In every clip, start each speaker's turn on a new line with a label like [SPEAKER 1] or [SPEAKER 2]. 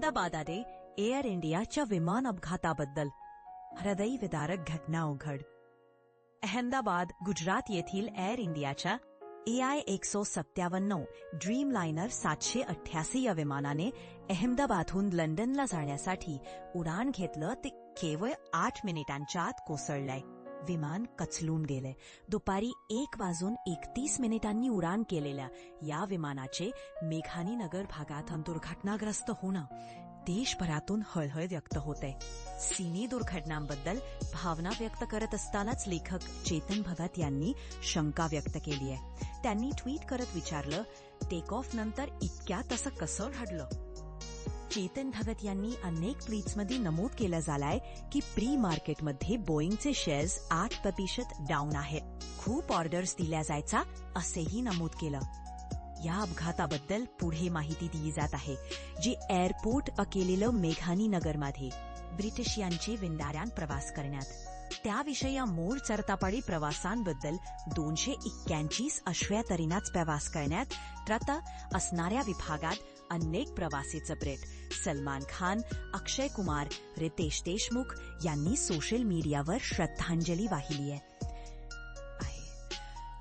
[SPEAKER 1] अहमदाबादमध्ये एअर इंडियाच्या विमान अपघाताबद्दल. हृदयविदारक घटना उघड. अहमदाबाद गुजरात येथील एअर इंडियाच्या ए आय एकसो सत्त्यावन्न ड्रीम लायनर सातशे अठ्ठ्याऐंशी या विमानाने अहमदाबादहून लंडनला जाण्यासाठी उडाण घेतलं ते केवळ आठ मिनिटांच्या आत कोसळलंय. विमान कचलून गेले दुपारी एक वाजून एकतीस मिनिटांनी उडाण केलेल्या या विमानाचे मेघानी नगर भागात दुर्घटनाग्रस्त होणं देशभरातून हळहळ व्यक्त होते सिनी दुर्घटनांबद्दल भावना व्यक्त करत असतानाच लेखक चेतन भगत यांनी शंका व्यक्त केली आहे. त्यांनी ट्विट करत विचारलं टेक ऑफ नंतर इतक्यात असं कसं घडलं? चेतन भगत यांनी अनेक ट्विट्समध्ये नमूद केलं झालाय की प्री मार्केटमध्ये बोईंगचे शेअर्स आठ प्रतिशत डाऊन आहेत. खूप ऑर्डर्स दिल्या जायचा असेही नमूद केलं. या अपघाताबद्दल पुढे माहिती दिली जात आहे जी एअरपोर्ट अकेलेलं मेघानी नगरमध्ये ब्रिटिश यांचे विंदाऱ्यान प्रवास करण्यात. त्याविषयी या मूळ चरतापाडी प्रवासांबद्दल दोनशे एक्क्याऐंशी अश्व्या तरीनाच प्रवास करण्यात त्रत असणाऱ्या विभागात अनेक प्रवासी चपरेट सलमान खान अक्षय कुमार रितेश देशमुख यांनी सोशल मीडियावर श्रद्धांजली वाहिली आहे.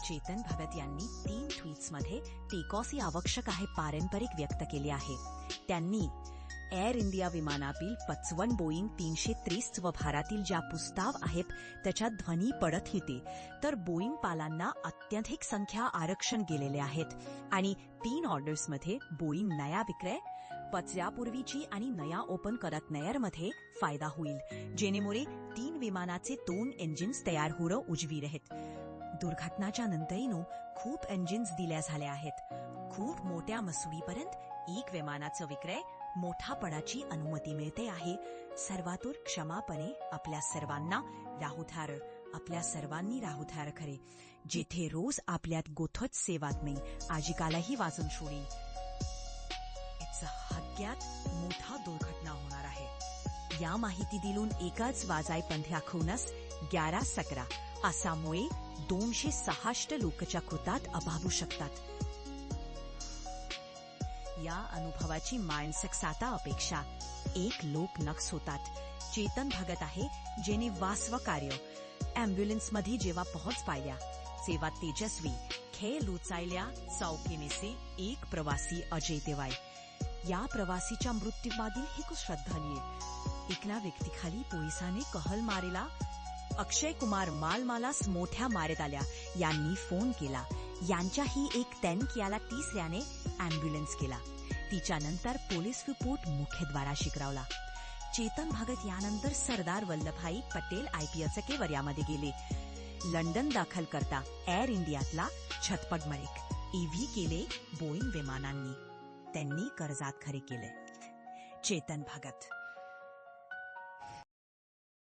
[SPEAKER 1] चेतन भगत यांनी तीन ट्विट्समध्ये टेकॉसी आवश्यक आहे पारंपरिक व्यक्त केले आहे. त्यांनी एअर इंडिया विमानातील पचवन बोईंग तीनशे त्रीस व भारातील ज्या पुस्ताव आहेत त्याच्यात ध्वनी पडत होते. तर बोईंग पालांना अत्यधिक संख्या आरक्षण गेलेले आहेत. आणि तीन ऑर्डर्समध्ये बोईंग नया विक्रय पचल्यापूर्वीची आणि नया ओपन करत नयरमध्ये फायदा होईल. जेणेमुळे तीन विमानाचे दोन इंजिन्स तयार होणं उजवी आहेत दुर्घटनाच्या नंतरही खूप इंजिन्स दिल्या झाल्या आहेत. खूप मोठ्या मसुरीपर्यंत एक विमानाचं विक्रय मोठापणाची अनुमती मिळते आहे. सर्वातूर क्षमापणे आपल्या सर्वांना राहुधार आपल्या सर्वांनी राहुधार खरे. जेथे रोज आपल्यात गोथत सेवात सेवात्मी आजिकालाही वाजून सोडी हग्यात मोठा दुर्घटना होणार आहे. या माहिती दिलून एकाच वाजाय पंध्या पंध्याखूनच ग्यारा सकरा. असामुळे दोनशे सहाष्ट लोकच्या कृतात अभावू शकतात. या अनुभवाची मानसिक साता अपेक्षा एक लोक नक्स होतात. चेतन भगत आहे जेने वास्व कार्य. ॲम्ब्युलन्समध्ये जेव्हा पोहोच पाहिल्या सेवा तेजस्वी खेळ लुचायल्या चौकीनेसे एक प्रवासी अजय देवाय या प्रवासीच्या मृत्यूमागील ही श्रद्धालीय एकना व्यक्तीखाली पोलिसाने कहल मारेला. अक्षय कुमार मालमालास मोठ्या मारेत आल्या. यांनी फोन केला. यांच्याही एक तैनिक याला तिसऱ्याने अँब्युलन्स केला. तिच्यानंतर पोलीस रिपोर्ट मुख्यद्वारा शिकरावला. चेतन भगत यानंतर सरदार वल्लभभाई पटेल आयपीएलच्या केवर्यामध्ये गेले. लंडन दाखल करता एअर इंडियातला छतपट मलिक इव्ही केले बोईंग विमानांनी. त्यांनी कर्जात खरे केले. चेतन भगत.